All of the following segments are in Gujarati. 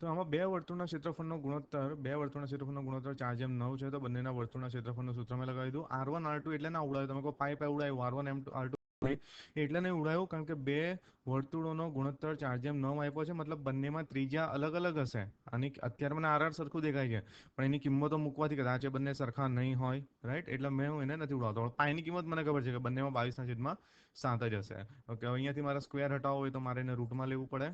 તો આમાં બે વર્તુળના ક્ષેત્રફળનો ગુણોત્તર, બે વર્તુળના ક્ષેત્રફળનો ગુણોત્તર, ચાર જેમ નવ છે, તો બંનેના વર્તુળના ક્ષેત્રફળનું સૂત્ર મેં લગાવી દીધું. આર વન, આર ટુ એટલે ના ઉડાવ્યું તમે કહો પાઇપ ઉડાવ્યું આર વન, એમ આર ટુ એટલે નહીં ઉડાવ્યું કારણ કે બે વર્તુળોનો ગુણોત્તર ચાર જેમ નવ આપ્યો છે. મતલબ બંનેમાં ત્રિજ્યા અલગ અલગ હશે. અને અત્યારે મને આર આર સરખું દેખાય છે. પણ એની કિંમતો મૂકવાથી કદાચ બંને સરખા નહીં હોય. રાઈટ એટલે મેં હું એને નથી ઉડાવતો. પાઈની કિંમત મને ખબર છે કે બંનેમાં બાવીસના છેદમાં સાત જ હશે. ઓકે અહીંયાથી મારા સ્ક્વેર હટાવવો હોય તો મારે એને રૂટમાં લેવું પડે.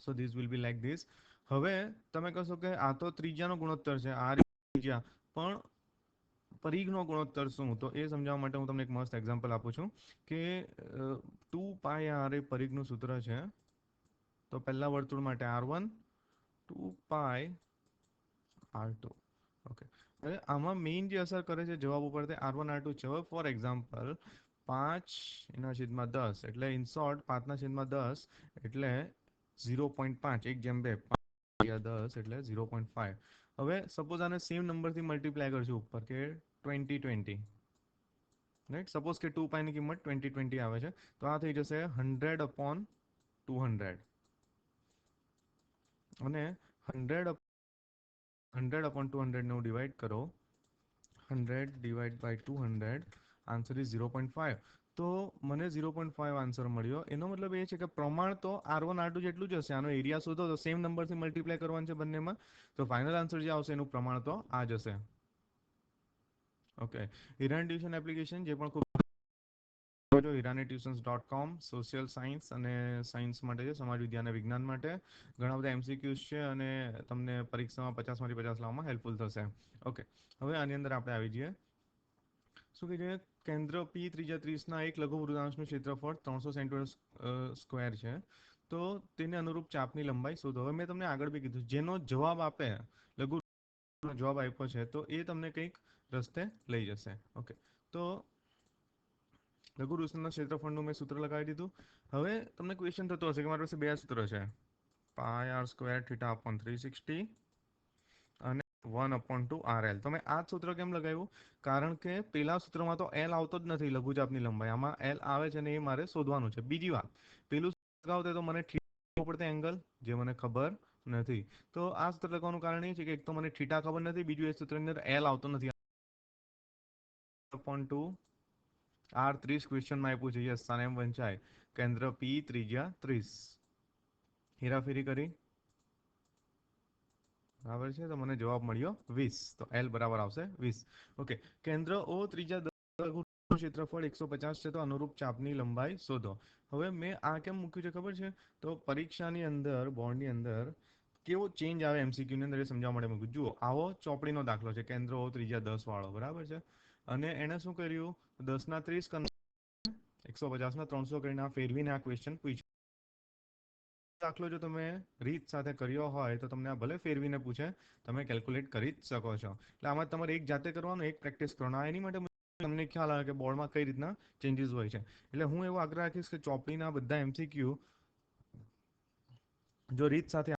So this will be like this હવે તમે કહેશો કે આ તો ત્રિજ્યાનો ગુણોત્તર છે, આ ત્રિજ્યા. પણ પરિઘનો ગુણોત્તર શું? તો એ સમજાવવા માટે હું તમને એક મસ્ત એક્ઝામ્પલ આપું છું કે ટુ પાય આર એ પરિઘનું સૂત્ર છે. તો પહેલા વર્તુળ માટે R one, two pi R two. Okay હવે આમાં મેઇન જે અસર કરે છે જવાબ ઉપર તે આર વન, આર ટુ છે. હવે ફોર એક્ઝામ્પલ પાંચ એના છેદમાં દસ એટલે ઇન શોર્ટ પાંચના છેદમાં દસ એટલે ઝીરો પોઈન્ટ પાંચ એક જેમ બે દસ એટલે ઝીરો પોઈન્ટ ફાઈવ હવે સપોઝ આને સેમ નંબરથી મલ્ટીપ્લાય કરશું ઉપર કે ટ્વેન્ટી ટ્વેન્ટી રાઈટ સપોઝ કે ટુ પાઈની કિંમત ટ્વેન્ટી ટ્વેન્ટી આવે છે તો આ થઈ જશે હંડ્રેડ અપોન ટુ હંડ્રેડ અને હંડ્રેડ હંડ્રેડ અપોન ટુ હંડ્રેડને હું ડિવાઈડ કરો hundred divide by two hundred answer is zero point five તો મને ઝીરો પોઈન્ટ ફાઈવ આન્સર મળ્યો. એનો મતલબ એ છે કે પ્રમાણ તો આર વન આર ટુ જેટલું જ હશે. આનો એરિયા શોધો તો સેમ નંબરથી મલ્ટીપ્લાય કરવાનું છે બંનેમાં. તો ફાઇનલ આન્સર જે આવશે એનું પ્રમાણ તો આ જ હશે. ઓકે હિરાન ટ્યુશન એપ્લિકેશન જે પણ ખૂબ જો Hirani tuitions dot com social science અને સાયન્સ માટે છે, સમાજ, વિદ્યા અને વિજ્ઞાન માટે. ઘણા બધા એમસીક્યુઝ છે અને તમને પરીક્ષામાં પચાસમાંથી પચાસ લાવવામાં હેલ્પફુલ થશે. ઓકે હવે આની અંદર આપણે આવી જઈએ. શું કહે છે? કેન્દ્ર પી ત્રીજા ત્રીસના એક લઘુ વૃદ્ધાંશનું ક્ષેત્રફળ ત્રણસો સેન્ટીમીટર સ્ક્વેર છે. તો તેને અનુરૂપ ચાપની લંબાઈ શોધો. હવે મેં તમને આગળ બી કીધું, જેનો જવાબ આપે, લઘુ જવાબ આપ્યો છે, તો એ તમને કંઈક રસ્તે લઈ જશે. ઓકે તો લઘુ વૃત્તના ક્ષેત્રફળનું મેં સૂત્ર લગાવી દીધું. હવે તમને ક્વેશ્ચન થતો હશે કે મારી પાસે બે સૂત્ર છે. Pi R square theta upon three sixty one upon two R L તમે આ સૂત્ર કેમ લગાવ્યું? કારણ કે પેલા સૂત્રમાં તો એલ આવતો જ નથી લઘુચાપની લંબાઈ. આમાં એલ આવે છે ને એ મારે શોધવાનું છે. બીજી વાત, પેલું લગાવતે તો મને થીટા પડતે એંગલ જે મને ખબર નથી. તો આ સૂત્ર લગાવવાનું કારણ એ છે કે એક તો મને થીટા ખબર નથી, બીજું એ સૂત્રની અંદર એલ આવતો નથી. અપોન ટુ આર ત્રીસ ક્વેશ્ચનમાં આપ્યું છે. યસ સાને એમ વંચાય. કેન્દ્ર પી ત્રિજ્યા ત્રીસ. હેરાફેરી કરી. બરાબર છે? તો મને જવાબ મળ્યો વીસ. તો એલ બરાબર આવશે વીસ. ઓકે. કેન્દ્ર ઓ ત્રીજા ક્ષેત્રફળ એકસો પચાસ છે તો અનુરૂપ ચાપની લંબાઈ શોધો. હવે મેં આ કેમ મૂક્યું છે ખબર છે? તો પરીક્ષાની અંદર, બોર્ડની અંદર કેવો ચેન્જ આવે એમસીક્યુ ની અંદર એ સમજાવવા માટે મૂક્યું. જુઓ, આવો ચોપડીનો દાખલો છે. કેન્દ્ર ઓ ત્રીજા દસ વાળો, બરાબર છે? અને એણે શું કર્યું? દસના ત્રીસ એકસો પચાસના ત્રણસો કરીને આ ફેરવીને આ ક્વેશ્ચન પૂછ્યું. દાખલો જો તમે રીત સાથે કર્યો હોય તો તમને આ ભલે ફેરવીને પૂછે, તમે કેલ્ક્યુલેટ કરી જ શકો છો. એટલે આમાં તમારે એક જાતે કરવાનું, એક પ્રેક્ટિસ કરવાનું. એની માટે તમને ખ્યાલ આવે કે બોર્ડમાં કઈ રીતના ચેન્જીસ હોય છે. એટલે હું એવો આગ્રહ રાખીશ કે ચોપડીના બધા એમસીક્યુ જો રીત સાથે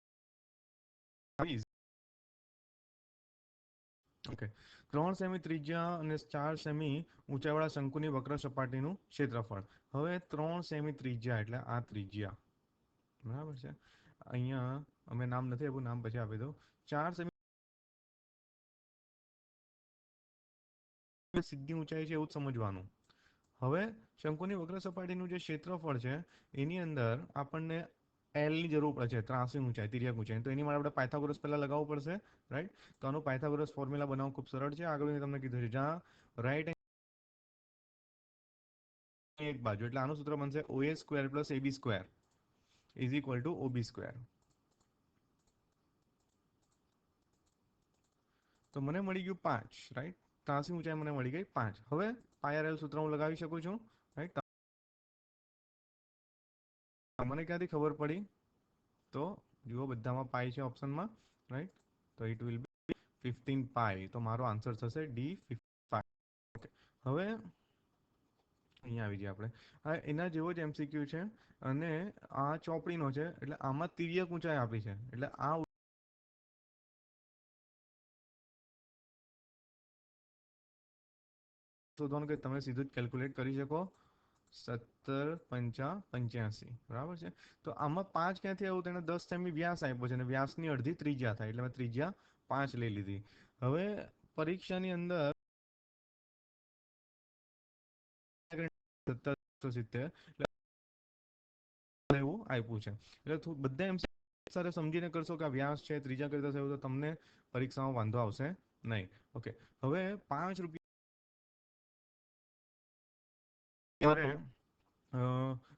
ઓકે ત્રણ સેમી ત્રિજ્યા અને ચાર સેમી ઊંચાઈવાળા શંકુની વક્ર સપાટીનું ક્ષેત્રફળ. હવે ત્રણ સેમી ત્રિજ્યા એટલે આ ત્રિજ્યા. બરાબર છે? અહીંયા અમે નામ નથી આપ્યું, નામ પછી આપી દઉં. ચાર સેમી સીધી ઊંચાઈ છે એવું જ સમજવાનું. હવે શંકુની વક્ર સપાટીનું જે ક્ષેત્રફળ છે, એની અંદર આપણને એલની જરૂર પડશે ત્રાસી ઊંચાઈ, તિર્યક ઊંચાઈ. તો એની માટે આપણે પાયથાગોરસ પહેલા લગાવવું પડશે રાઈટ તો આનું પાયથાગોરસ ફોર્મ્યુલા બનાવવું ખૂબ સરળ છે. આગળ તમને કીધું છે, જ્યાં રાઈટ એક બાજુ. એટલે આનું સૂત્ર બનશે OA square plus AB square is equal to OB square. તો મને મળી ગયું પાંચ રાઈટ ત્રાસી ઊંચાઈ મને મળી ગઈ પાંચ. હવે પાયર એલ સૂત્ર હું લગાવી શકું છું રાઈટ મને ક્યાંથી ખબર પડી? તો જુઓ બધામાં પાઈ છે ઓપ્શનમાં રાઈટ તો it will be fifteen pi તો મારો આન્સર થશે ડી ફિફ્ટી હવે અહીંયા આવી જઈએ આપણે. હા, એના જેવો જ એમસીક્યુ છે અને આ ચોપડીનો છે, એટલે આમાં તિર્યક ઊંચાઈ આપી છે. એટલે આ શોધવાનું કે તમે સીધું જ કેલ્ક્યુલેટ કરી શકો. સત્તર પંચા પંચ્યાસી. બરાબર છે? તો આમાં પાંચ ક્યાંથી આવ્યું? તેને દસ સેમી વ્યાસ આપ્યો છે અને વ્યાસની અડધી ત્રિજ્યા થાય. એટલે મેં ત્રિજ્યા પાંચ લઈ લીધી. હવે પરીક્ષાની અંદર સમજીને કરશો કે વ્યાસ છે, ત્રીજા કરતા તો તમને પરીક્ષામાં વાંધો આવશે નહીં. ઓકે. હવે પાંચ રૂપિયા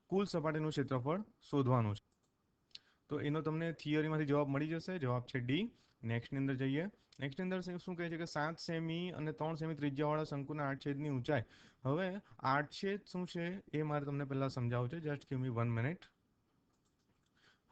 કુલ સપાટીનું ક્ષેત્રફળ શોધવાનું છે. તો એનો તમને થિયરીમાંથી જવાબ મળી જશે. જવાબ છે ડી. નેક્સ્ટની અંદર જઈએ. નેક્સ્ટની અંદર શું કહે છે કે સાત સેમી અને ત્રણ સેમી ત્રિજ્યાવાળા શંકુના આઠ છેદની ઊંચાઈ. હવે આઠ છેદ શું છે એ મારે તમને પહેલા સમજાવવું છે. Just give me one minute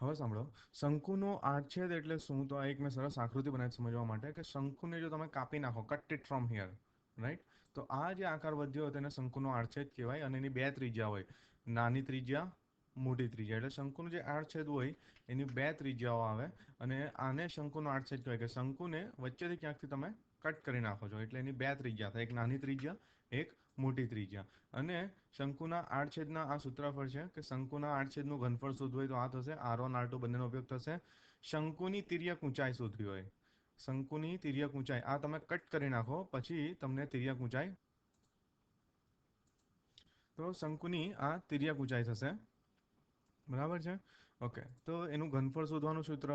હવે સાંભળો. શંકુનો આડછેદ એટલે શું? તો આ એક મેં સરસ આકૃતિ બનાવી સમજવા માટે કે શંકુને જો તમે કાપી નાખો cut it from here right તો આ જે આકાર વધ્યો તેને શંકુનો આડછેદ કહેવાય અને એની બે ત્રિજ્યા હોય. નાની ત્રિજ્યા મોટી ત્રિજ્યા. એટલે શંકુનું જે આડછેદ હોય, એની બે ત્રિજ્યાઓ આવે અને આને શંકુનો આડછેદ કહેવાય કે શંકુને વચ્ચેથી ક્યાંકથી તમે કટ કરી નાખો છો. એટલે એની બે ત્રિજ્યા થાય. એક નાની ત્રિજ્યા, એક મોટી ત્રિજ્યા. અને શંકુના આડછેદના આ સૂત્રફળ છે કે શંકુના આડછેદનું ઘનફળ શોધવું હોય તો આ થશે. આર વન, આર ટુ બંનેનો ઉપયોગ થશે. શંકુની તિર્યક ઊંચાઈ શોધવી હોય. શંકુની તિર્યક ઊંચાઈ. આ તમે કટ કરી નાખો, પછી તમને તિર્યક ઊંચાઈ. તો શંકુની આ તિર્યક ઊંચાઈ થશે. બરાબર છે? ઓકે. તો એનું ઘનફળ શોધવાનું સૂત્ર,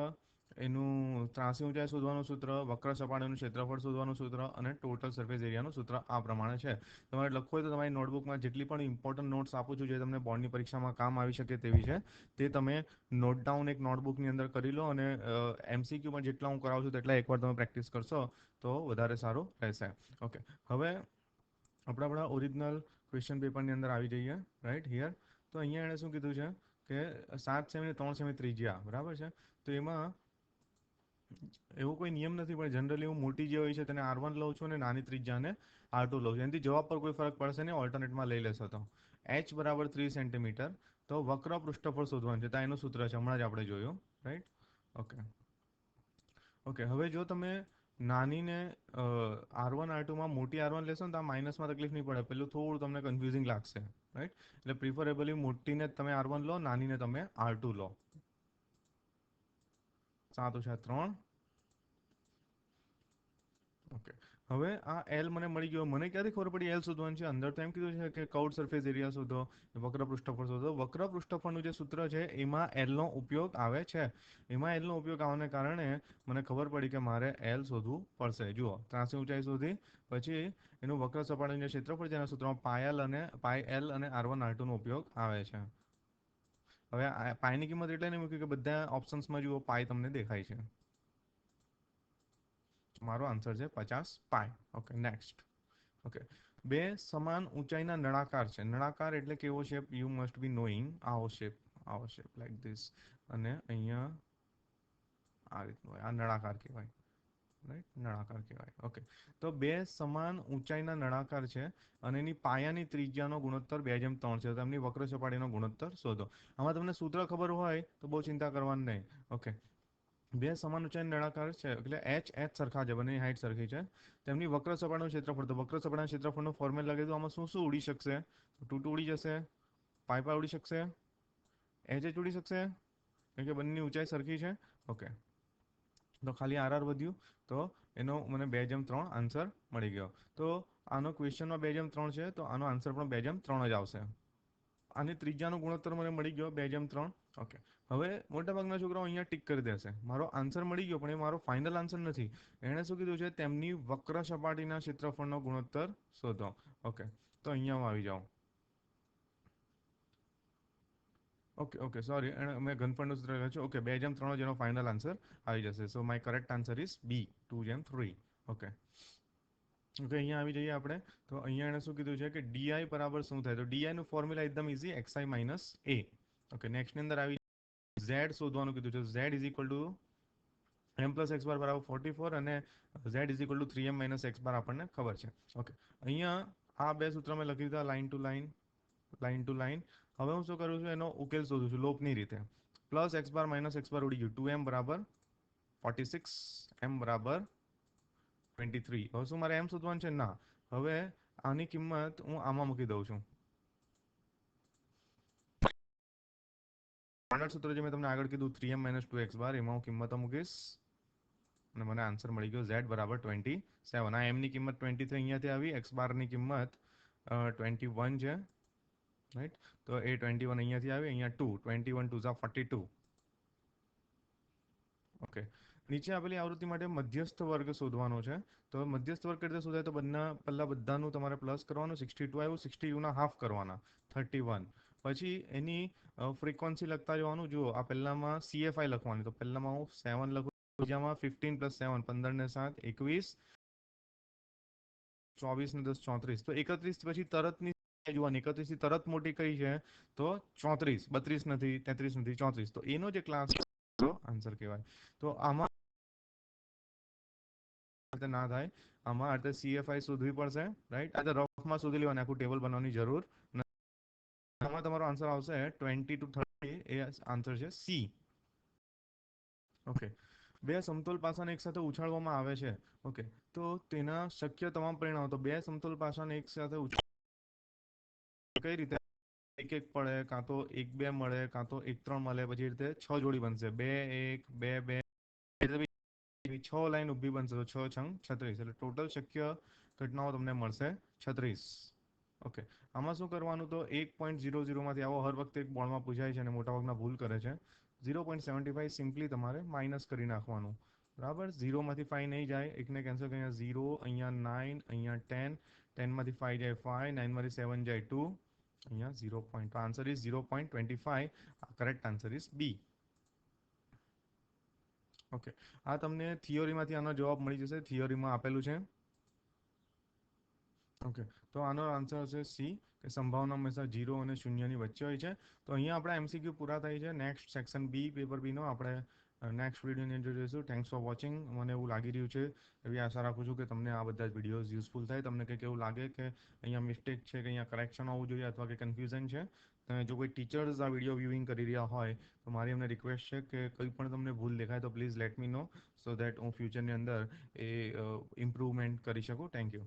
એનું ત્રાસી ઊંચાઈ શોધવાનું સૂત્ર, વક્ર સપાટીનું ક્ષેત્રફળ શોધવાનું સૂત્ર અને ટોટલ સરફેસ એરિયાનું સૂત્ર આ પ્રમાણે છે. તમારે લખવું હોય તો તમારી નોટબુકમાં જેટલી પણ ઇમ્પોર્ટન્ટ નોટ્સ આપું છું જે તમને બોર્ડની પરીક્ષામાં કામ આવી શકે તેવી છે, તે તમે નોટ ડાઉન એક નોટબુકની અંદર કરી લો અને એમસીક્યુમાં જેટલા હું કરાવું છું તેટલા એકવાર તમે પ્રેક્ટિસ કરશો તો વધારે સારું રહેશે. ઓકે. હવે આપણે આપણા ઓરિજિનલ ક્વેશ્ચન પેપરની અંદર આવી જઈએ. રાઈટ હિયર તો અહીંયા એણે શું કીધું છે? કે સાત સેમી ત્રણ સેમી ત્રિજ્યા, બરાબર છે? તો એમાં એવો કોઈ નિયમ નથી, પણ જનરલી હું મોટી જે હોય છે તેને આર વન લઉં છું અને નાની ત્રિજ્યાને આર ટુ લઉં છું. એનાથી જવાબ પર કોઈ ફરક પડશે નહીં ઓલ્ટરનેટમાં લઈ લેશો તો. એચ બરાબર ત્રીસ સેન્ટીમીટર. તો વક્ર પૃષ્ઠફળ શોધવાનું છે, તો એનું સૂત્ર છે, હમણાં જ આપણે જોયું રાઈટ ઓકે ઓકે હવે જો તમે નાનીને આર વન આર ટુમાં મોટી આર વન લેશો ને તો માઇનસમાં તકલીફ નહીં પડે. પેલું થોડું તમને કન્ફ્યુઝિંગ લાગશે રાઈટ એટલે પ્રિફરેબલી મોટીને તમે આર વન લો, નાનીને તમે આર ટુ લો. સાત, ઓછા ત્રણ. ઓકે હવે આ એલ મને મળી ગયો. મને ક્યાંથી ખબર પડી એલ શોધવાનું છે? અંદર તો એમ કીધું છે કે કૌડ સરફેસ એરિયા શોધો, વક્ર પૃષ્ઠફળ શોધો. વક્ર પૃષ્ઠફળનું જે સૂત્ર છે, એમાં એલનો ઉપયોગ આવે છે. એમાં એલનો ઉપયોગ આવવાને કારણે મને ખબર પડી કે મારે એલ શોધવું પડશે. જુઓ, ત્રાસી ઊંચાઈ શોધી, પછી એનું વક્ર સપાટીનું જે ક્ષેત્રફળ છે, એના સૂત્રમાં પાયલ અને પાય એલ અને આર વન આર ટુનો ઉપયોગ આવે છે. હવે પાયની કિંમત એટલે નહીં મૂકી કે બધા ઓપ્શન્સમાં જુઓ પાય તમને દેખાય છે. મારો આન્સર છે પચાસ પાય ઓકે નેક્સ્ટ ઓકે બે સમાન ઊંચાઈના નળાકાર છે. નળાકાર એટલે કેવો shape you must be knowing આવો શેપ આવો શેપ લાઈક ધીસ અને અહીંયા આ રીતનું હોય. આ નળાકાર કહેવાય. રાઈટ નળાકાર કહેવાય. ઓકે તો બે સમાન ઊંચાઈના નળાકાર છે અને એની પાયાની ત્રિજ્યાનો ગુણોત્તર બે જેમ ત્રણ છે. તો એમની વક્ર સપાટીનો ગુણોત્તર શોધો. આમાં તમને સૂત્ર ખબર હોય તો બહુ ચિંતા કરવાની નહીં. ઓકે બે સમાન ઊંચાઈ નળાકાર છે, એટલે એચ એચ સરખા છે, બંનેની હાઈટ સરખી છે. તેમની વક્ર સપાટીનું ક્ષેત્રફળ, તો વક્ર સપાટીના ક્ષેત્રફળનું ફોર્મેટ લાગે તો આમાં શું શું ઉડી શકશે? ટુ ટુ ઉડી જશે, પાઈ ઉડી શકશે એચ એચ ઉડી શકશે, કેમ કે બંનેની ઊંચાઈ સરખી છે. ઓકે તો ખાલી આર આર વધ્યું, તો એનો મને બે જેમ ત્રણ આન્સર મળી ગયો. તો આનો ક્વેશ્ચનમાં બે જેમ ત્રણ છે, તો આનો આન્સર પણ બે જેમ ત્રણ જ આવશે. આની ત્રીજાનો ગુણોત્તર મને મળી ગયો, બે જેમ ત્રણ. ઓકે હવે મોટાભાગના છોકરાઓ અહીંયા ટીક કરી દેશે. મારો આન્સર મળી ગયો, પણ એ મારો ફાઇનલ આન્સર નથી. એણે શું કીધું છે? તેમની વક્ર સપાટીના ક્ષેત્રફળનો ગુણોત્તર શોધો. ઓકે તો અહીંયા હું આવી જાઉં ઓકે ઓકે સોરી મેં ઘનફળનું સૂત્ર લખ્યું છે. ઓકે બે જેમ ત્રણ જેનો ફાઇનલ આન્સર આવી જશે. So my correct answer is B two જેમ થ્રી ઓકે ઓકે અહીંયા આવી જઈએ આપણે. તો અહીંયા એણે શું કીધું છે કે ડીઆઈ બરાબર શું થાય? તો ડીઆઈનું ફોર્મ્યુલા એકદમ easy X I minus A okay નેક્સ્ટની અંદર આવી ઝેડ શોધવાનું કીધું છે. Z is equal to M plus X bar બરાબર ફોર્ટી ફોર અને Z is equal to three M minus X bar આપણને ખબર છે. ઓકે અહીંયા આ બે સૂત્ર મેં લખી દીધા line two line line two line હવે હું શું કરું છું? એનો ઉકેલ શોધું છું લોપની રીતે. Plus X bar minus X bar ઉડી ગયું. ટુ એમ બરાબર ફોર્ટી સિક્સ એમ બરાબર ટ્વેન્ટી થ્રી હવે શું મારે એમ શોધવાનું છે? ના. હવે આની કિંમત હું આમાં મૂકી દઉં છું. સ્ટાન્ડર્ડ સૂત્ર જે મેં તમને આગળ કીધું three M minus two X bar એમાં હું કિંમત મૂકીશ અને મને આન્સર મળી ગયો ઝેડ બરાબર ટ્વેન્ટી સેવન આ એમની કિંમત ટ્વેન્ટી થ્રી અહીંયાથી આવી એક્સ બારની કિંમત ટ્વેન્ટી વન છે. રાઈટ તો એ ટ્વેન્ટી વન અહીંયાથી આવી, અહીંયા ટુ ટ્વેન્ટી વન ટુ ઝા ફોર્ટી ટુ ઓકે નીચે આપેલી આવૃત્તિ માટે મધ્યસ્થ વર્ગ શોધવાનો છે. તો મધ્યસ્થ વર્ગ કઈ રીતે શોધાય? તો બંને, પહેલા બધાનું તમારે પ્લસ કરવાનું સિક્સટી ટુ આવ્યું સિક્સટી ટુના હાફ કરવાના થર્ટી વન પછી એની ફ્રિકવન્સી લખતા જવાનું. જુઓ, આ પહેલામાં સીએફઆઈ લખવાની. તો પહેલામાં હું સેવન લખું બીજામાં ફિફ્ટીન પ્લસ સેવન પંદર ને સાત, એકવીસ, ચોવીસ ને દસ, ચોત્રીસ. તો એકત્રીસ પછી તરતની જોવાની. એકત્રીસથી તરત મોટી કઈ છે? તો ચોત્રીસ. બત્રીસ નથી, તેત્રીસ નથી, ચોત્રીસ. તો એનો જે ક્લાસ આન્સર કહેવાય. તો આમાં ના થાય. આમાં આ સીએફઆઈ શોધવી પડશે રાઈટ આ રફમાં શોધી લેવાની. આખું ટેબલ બનાવવાની જરૂર નથી. આમાં તમારો આન્સર આવશે ટ્વેન્ટી ટુ થર્ટી એ આન્સર છે સી ઓકે બે સમતોલ પાસાને એકસાથે ઉછાળવામાં આવે છે. ઓકે તો તેના શક્ય તમામ પરિણામો, તો બે સમતોલ પાસાને એકસાથે ઉછાળ કઈ રીતે એક એક પડે, કાં તો એક બે મળે, કાં તો એક ત્રણ મળે, પછી રીતે છ જોડી બનશે. બે, એક, બે બે છ લાઈન ઊભી બનશે, તો છ છંગ છત્રીસ. એટલે ટોટલ શક્ય ઘટનાઓ તમને મળશે છત્રીસ. ઓકે આમાં શું કરવાનું તો એક પોઈન્ટ ઝીરો ઝીરોમાંથી આવો હર વખતે એક બોર્ડમાં પૂછાય છે અને મોટાભાગના ભૂલ કરે છે. Zero point seventy five simply તમારે માઇનસ કરી નાખવાનું. બરાબર? ઝીરોમાંથી ફાઈવ નહીં જાય. એકને કેન્સલ કરી અહીંયા ઝીરો અહીંયા નાઇન અહીંયા ટેન ટેનમાંથી ફાઈવ જાય ફાઈવ નાઇનમાંથી સેવન જાય ટુ અહીંયા zero point answer is zero point twenty five correct answer is B okay આ તમને થિયોરીમાંથી આનો જવાબ મળી જશે. થિયોરીમાં આપેલું છે. ઓકે તો આનો આન્સર હશે સી કે સંભાવના હંમેશા જીરો અને શૂન્યની વચ્ચે હોય છે. તો અહીંયા આપણા એમસીક્યુ પૂરા થાય છે. નેક્સ્ટ સેક્શન બી પેપર બીનો આપણે નેક્સ્ટ વિડીયોની અંદર જોઈશું. થેન્ક્સ ફોર વોચિંગ મને એવું લાગી રહ્યું છે. એવી આશા રાખું છું કે તમને આ બધા જ વિડીયોઝ યુઝફુલ થાય. તમને કંઈક એવું લાગે કે અહીંયા મિસ્ટેક છે, કે અહીંયા કરેક્શન હોવું જોઈએ અથવા કે કન્ફ્યુઝન છે. તમે જો કોઈ ટીચર્સ આ વીડિયો વ્યૂઇંગ કરી રહ્યા હોય, તો મારી અમને રિક્વેસ્ટ છે કે કંઈ પણ તમને ભૂલ દેખાય તો please let me know so that હું ફ્યુચરની અંદર એ ઇમ્પ્રુવમેન્ટ કરી શકું. Thank you